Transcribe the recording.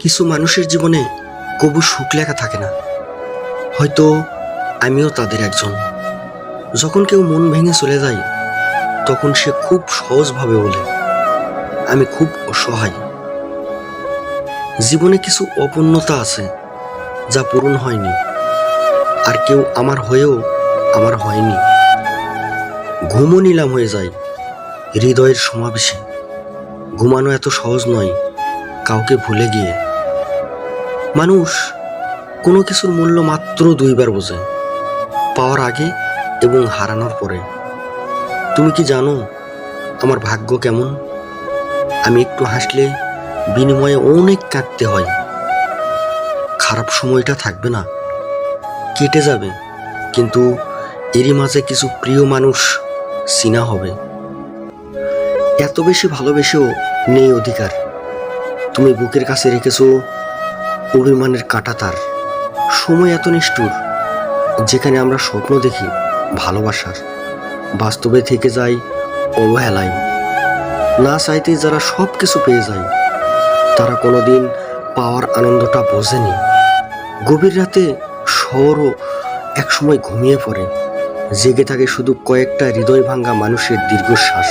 কিছু মানুষের জীবনে কবু সুখ লেখা থাকে না। হয়তো আমিও তাদের একজন। যখন কেউ মন ভেঙে চলে যায়, তখন সে খুব সহজভাবে বলে, আমি খুব অসহায়। জীবনে কিছু অপূর্ণতা আছে যা পূরণ হয়নি। আর কেউ আমার হয়েও আমার হয়নি। ঘুমও নিলাম হয়ে যায় হৃদয়ের সমাবেশে। ঘুমানো এত সহজ নয়, কাউকে ভুলে গিয়ে। মানুষ কোনো কিছুর মূল্য মাত্র দুইবার বোঝে, পাওয়ার আগে এবং হারানোর পরে। তুমি কি জানো আমার ভাগ্য কেমন? আমি একটু হাসলে বিনিময়ে অনেক কাঁদতে হয়। খারাপ সময়টা থাকবে না, কেটে যাবে, কিন্তু এরই মাঝে কিছু প্রিয় মানুষ চিনা হবে। এত বেশি ভালোবেসেও নেই অধিকার। তুমি বুকের কাছে রেখেছো অভিমানের কাটা তার। সময় এত নিষ্ঠুর, যেখানে আমরা স্বপ্ন দেখি ভালোবাসার। বাস্তবে থেকে যাই অবহেলায়। না চাইতেই যারা সব কিছু পেয়ে যায়, তারা কোনোদিন পাওয়ার আনন্দটা বোঝেনি। গভীর রাতে শহরও একসময় ঘুমিয়ে পড়ে, জেগে থাকে শুধু কয়েকটা হৃদয় ভাঙ্গা মানুষের দীর্ঘশ্বাস।